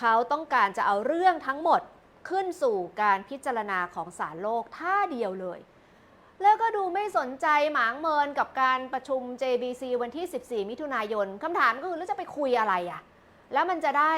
เขาต้องการจะเอาเรื่องทั้งหมดขึ้นสู่การพิจารณาของศาลโลกท่าเดียวเลย แล้วก็ดูไม่สนใจหมางเมินกับการประชุม JBC วันที่ 14 มิถุนายนคำถามก็คือแล้วจะไปคุยอะไรอะ่ะแล้วมันจะได้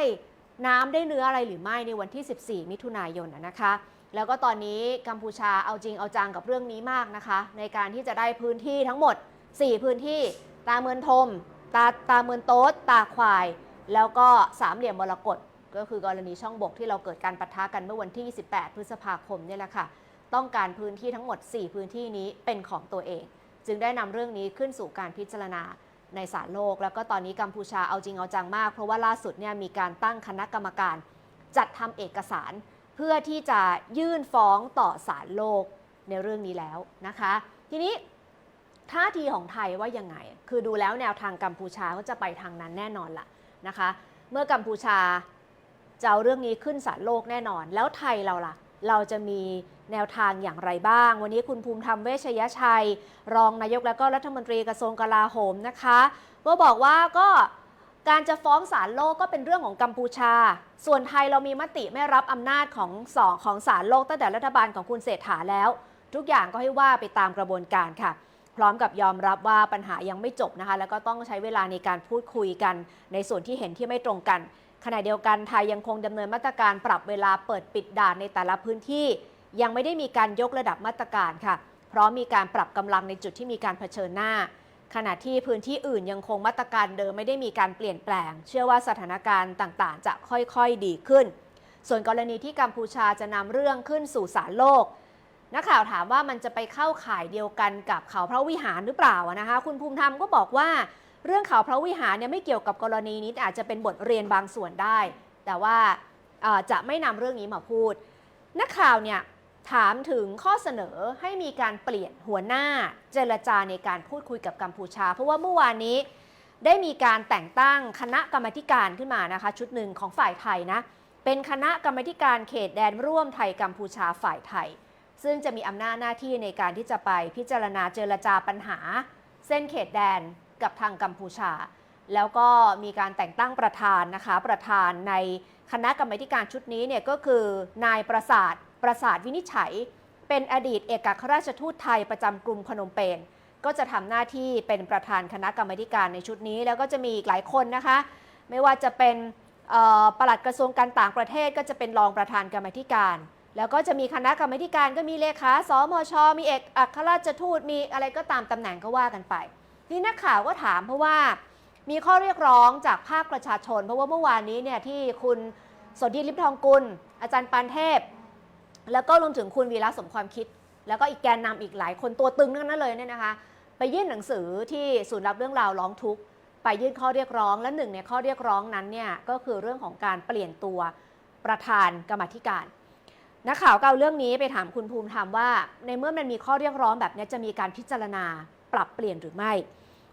น้ำได้เนื้ออะไรหรือไม่ในวันที่ 14 มิถุนายนนะนะคะ แล้วก็ตอนนี้กัมพูชาเอาจริงเอาจังกับเรื่องนี้มากนะคะ ในการที่จะได้พื้นที่ทั้งหมด 4 พื้นที่ ตาเมือนทม ตาตาเมือนโต๊ดตาควาย แล้วก็สามเหลี่ยมมรกต ก็คือกรณีช่องบกที่เราเกิดการปะทะกันเมื่อวันที่18พฤษภาคมนี่แหละค่ะ ต้องการพื้นที่ทั้งหมด 4 พื้นที่นี้เป็นของตัวเอง จึงได้นำเรื่องนี้ขึ้นสู่การพิจารณาในศาลโลก แล้วก็ตอนนี้กัมพูชาเอาจริงเอาจังมาก เพราะว่าล่าสุดเนี่ยมีการตั้งคณะกรรมการ จัดทำเอกสาร เพื่อที่จะยื่นฟ้องต่อศาลโลกในเรื่องนี้แล้วนะคะ ทีนี้ท่าทีของไทยว่ายังไง คือดูแล้วแนวทางกัมพูชาก็จะไปทางนั้นแน่นอนละนะคะ เมื่อกัมพูชา จะเอาเรื่องนี้ขึ้นศาลโลกแน่นอน แล้วไทยเราล่ะ เราจะมีแนวทางอย่างไรบ้าง วันนี้คุณภูมิธรรมเวชยชัย รองนายกและก็รัฐมนตรีกระทรวงกลาโหมนะคะก็บอกว่าก็การจะฟ้องศาลโลกก็เป็นเรื่องของกัมพูชา ส่วนไทยเรามีมติไม่รับอำนาจของสองของศาลโลกตั้งแต่รัฐบาลของคุณเศรษฐาแล้ว ทุกอย่างก็ให้ว่าไปตามกระบวนการค่ะ พร้อมกับยอมรับว่าปัญหายังไม่จบนะคะ แล้วก็ต้องใช้เวลาในการพูดคุยกัน ในส่วนที่เห็นที่ไม่ตรงกัน ขณะเดียวกันไทยยังคงดำเนินมาตรการปรับเวลาเปิดปิดด่านในแต่ละพื้นที่ ยังไม่ได้มีการยกระดับมาตรการค่ะ เพราะมีการปรับกำลังในจุดที่มีการเผชิญหน้า ขณะที่พื้นที่อื่นยังคงมาตรการเดิมไม่ได้มีการเปลี่ยนแปลง เชื่อว่าสถานการณ์ต่างๆ จะค่อยๆดีขึ้น ส่วนกรณีที่กัมพูชาจะนำเรื่องขึ้นสู่ศาลโลกนักข่าวถามว่ามันจะไปเข้าข่ายเดียวกันกับเขาพระวิหารหรือเปล่านะคะ คุณภูมิธรรมก็บอกว่า เรื่องเขาวพระวิหารเนี่ยไม่เกี่ยวกับกรณีนี้แต่อาจจะเป็นบทเรียนบางส่วนได้ แต่ว่าจะไม่นำเรื่องนี้มาพูด นักข่าวเนี่ยถามถึงข้อเสนอให้มีการเปลี่ยนหัวหน้าเจรจาในการพูดคุยกับกัมพูชา เพราะว่าเมื่อวานนี้ได้มีการแต่งตั้งคณะกรรมการขึ้นมานะคะ ชุดหนึ่งของฝ่ายไทยนะ เป็นคณะกรรมการเขตแดนร่วมไทยกัมพูชาฝ่ายไทย ซึ่งจะมีอำนาจหน้าที่ในการที่จะไปพิจารณาเจรจาปัญหา เส้นเขตแดน กับทางกัมพูชา แล้วก็มีการแต่งตั้งประธานนะคะ ประธานในคณะกรรมการชุดนี้เนี่ยก็คือนายประสาทประสาทวินิจฉัย เป็นอดีตเอกอัครราชทูตไทยประจำกรุงพนมเปญก็จะทำหน้าที่เป็นประธานคณะกรรมการในชุดนี้ แล้วก็จะมีอีกหลายคนนะคะ ไม่ว่าจะเป็นเอ่อปลัดกระทรวงการต่างประเทศ ก็จะเป็นรองประธานกรรมธิการ แล้วก็จะมีคณะกรรมการก็มีเลขาสมช มีเอกอัครราชทูตมีอะไรก็ตามตำแหน่งก็ว่ากันไป ที่นักข่าวก็ถามเพราะว่ามีข้อเรียกร้องจากภาคประชาชน เพราะว่าเมื่อวานนี้เนี่ยที่คุณสนธิลิมทองกุล อาจารย์ปานเทพ แล้วก็รวมถึงคุณวีระสมความคิด แล้วก็อีกแกนนำอีกหลายคนตัวตึงทั้งนั้นเลยเนี่ยนะคะ ไปยื่นหนังสือที่ศูนย์รับเรื่องราวร้องทุกข์ไปยื่นข้อเรียกร้องและหนึ่งในข้อเรียกร้องนั้นเนี่ยก็คือเรื่องของการเปลี่ยนตัวประธานกรรมธิการนักข่าวก็เอาเรื่องนี้ไปถามคุณภูมิธรรมว่า ในเมื่อมันมีข้อเรียกร้องแบบนี้จะมีการพิจารณาปรับเปลี่ยนหรือไม่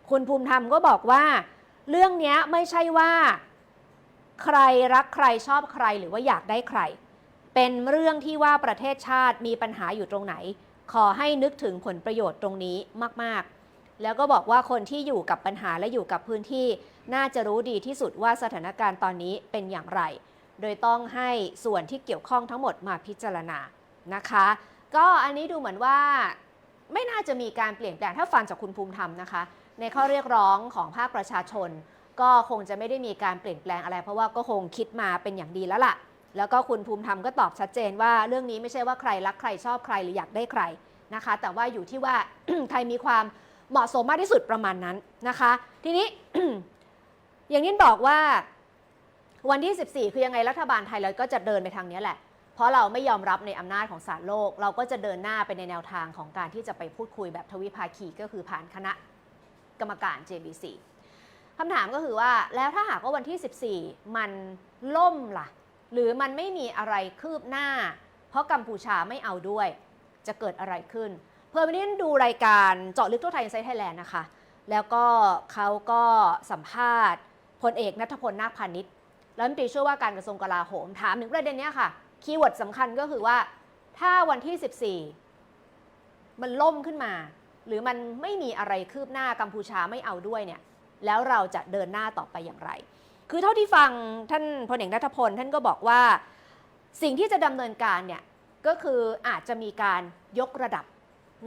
คุณภูมิธรรมก็บอกว่า เรื่องนี้ไม่ใช่ว่า ใครรักใครชอบใครหรือว่าอยากได้ใคร เป็นเรื่องที่ว่าประเทศชาติมีปัญหาอยู่ตรงไหน ขอให้นึกถึงผลประโยชน์ตรงนี้มาก ๆ แล้วก็บอกว่าคนที่อยู่กับปัญหาและอยู่กับพื้นที่ น่าจะรู้ดีที่สุดว่าสถานการณ์ตอนนี้เป็นอย่างไร โดยต้องให้ส่วนที่เกี่ยวข้องทั้งหมดมาพิจารณานะคะ ก็อันนี้ดูเหมือนว่าไม่น่าจะมีการเปลี่ยนแปลงถ้าฟังจากคุณภูมิธรรมนะคะ ในข้อเรียกร้องของภาคประชาชน ก็คงจะไม่ได้มีการเปลี่ยนแปลงอะไร เพราะว่าก็คงคิดมาเป็นอย่างดีแล้วล่ะ แล้วก็คุณภูมิธรรมก็ตอบชัดเจนว่าเรื่องนี้ไม่ใช่ว่าใครรักใครชอบใครหรืออยากได้ใครนะคะ แต่ว่าอยู่ที่ว่าไทยมีความเหมาะสมมากที่สุดประมาณนั้นนะคะ ทีนี้ อย่างนี้บอกว่าวันที่ 14 คือยังไงรัฐบาลไทยเราก็จะเดินไปทางนี้แหละ เพราะเราไม่ยอมรับในอำนาจของศาลโลก เราก็จะเดินหน้าไปในแนวทางของการที่จะไปพูดคุยแบบทวิภาคีก็คือผ่านคณะ กรรมการ JBC คำถามก็คือว่าแล้วถ้าหากว่าวันที่ 14 มันล่มล่ะ หรือมันไม่มีอะไรคืบหน้า เพราะกัมพูชาไม่เอาด้วย จะเกิดอะไรขึ้น เพื่อนนี้ดูรายการเจาะลึกทั่วไทยในไซต์ไทยแลนด์นะคะ แล้วก็เขาก็สัมภาษณ์พลเอกนัทพลนาคพาณิชย์รัฐมนตรีช่วยว่าการกระทรวงกลาโหมถามถึงประเด็นนี้ค่ะคีย์เวิร์ดสำคัญก็คือว่า ถ้าวันที่ 14 มันล่มขึ้นมา หรือมันไม่มีอะไรคืบหน้ากัมพูชาไม่เอาด้วยเนี่ยแล้วเราจะเดินหน้าต่อไปอย่างไร คือเท่าที่ฟังท่านพลเอกนัทพลท่านก็บอกว่าสิ่งที่จะดำเนินการเนี่ยก็คืออาจจะมีการยกระดับ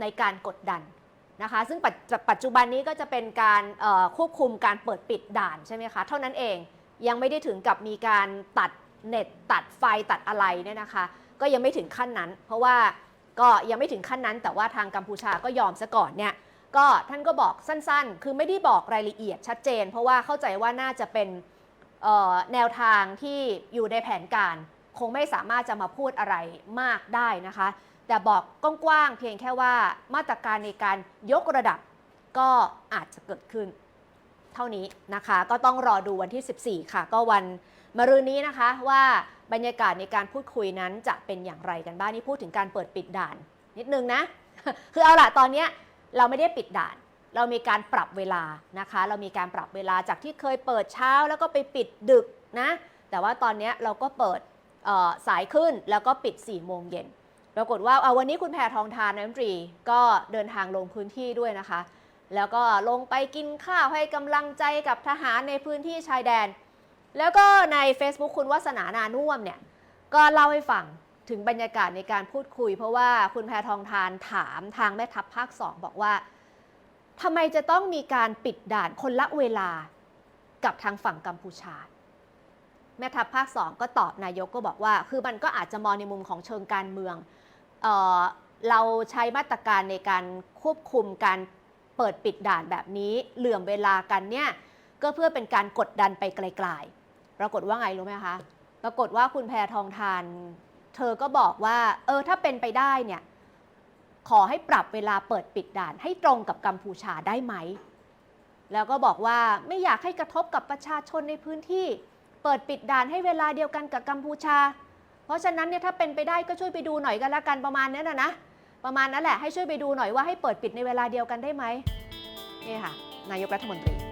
ในการกดดันนะคะ ซึ่งปัจปัจจุบันนี้ก็จะเป็นการควบคุมการเปิดปิดด่านใช่ไหมคะ เท่านั้นเองยังไม่ได้ถึงกับมีการตัดเน็ตตัดไฟตัดอะไรเนี่ยนะคะ ก็ยังไม่ถึงขั้นนั้น เพราะว่า ก็ยังไม่ถึงขั้นนั้น แต่ว่าทางกัมพูชาก็ยอมซะก่อนเนี่ยก็ท่านก็บอกสั้นๆ คือไม่ได้บอกรายละเอียดชัดเจน เพราะว่าเข้าใจว่าน่าจะเป็นแนวทางที่อยู่ในแผนการ คงไม่สามารถจะมาพูดอะไรมากได้นะคะ แต่บอกกว้างๆเพียงแค่ว่ามาตรการในการยกระดับก็อาจจะเกิดขึ้น เท่านี้นะคะ ก็ต้องรอดูวันที่ 14 ค่ะ ก็วัน มะรืนนี้นะคะว่าบรรยากาศในการพูดคุยนั้นจะเป็นอย่างไรกันบ้างนี่พูดถึงการเปิดปิดด่าน นิดนึงนะ คือเอาละตอนนี้เราไม่ได้ปิดด่าน เรามีการปรับเวลานะคะ เรามีการปรับเวลาจากที่เคยเปิดเช้าแล้วก็ไปปิดดึกนะ แต่ว่าตอนนี้เราก็เปิดสายขึ้นแล้วก็ปิด4ี่โมงเย็นปรากฏว่าเอาวันนี้คุณแพทองทานนายมนตรี ก็เดินทางลงพื้นที่ด้วยนะคะ แล้วก็ลงไปกินข้าวให้กำลังใจกับทหารในพื้นที่ชายแดน แล้วก็ใน Facebook คุณวัฒนานานุ่มเนี่ยก็เล่าให้ฟังถึงบรรยากาศในการพูดคุย เพราะว่าคุณแพทองทานถามทางแม่ทัพภาคสองบอกว่าทำไมจะต้องมีการปิดด่านคนละเวลากับทางฝั่งกัมพูชา แม่ทัพภาคสองก็ตอบนายกก็บอกว่า คือมันก็อาจจะมองในมุมของเชิงการเมืองเออเราใช้มาตรการในการควบคุมการเปิดปิดด่านแบบนี้เหลื่อมเวลากันเนี่ยก็เพื่อเป็นการกดดันไปไกลๆ ปรากฏว่าไงรู้ไหมคะ ปรากฏว่าคุณแพทองทาน เธอก็บอกว่า เออถ้าเป็นไปได้เนี่ยขอให้ปรับเวลาเปิดปิดด่าน ให้ตรงกับกัมพูชาได้ไหม แล้วก็บอกว่าไม่อยากให้กระทบกับประชาชนในพื้นที่ เปิดปิดด่านให้เวลาเดียวกันกับกัมพูชา เพราะฉะนั้นเนี่ยถ้าเป็นไปได้ก็ช่วยไปดูหน่อยกันละกันประมาณนั้นนะนะประมาณนั้นแหละให้ช่วยไปดูหน่อยว่าให้เปิดปิดในเวลาเดียวกันได้ไหมนี่ค่ะ นายกรัฐมนตรี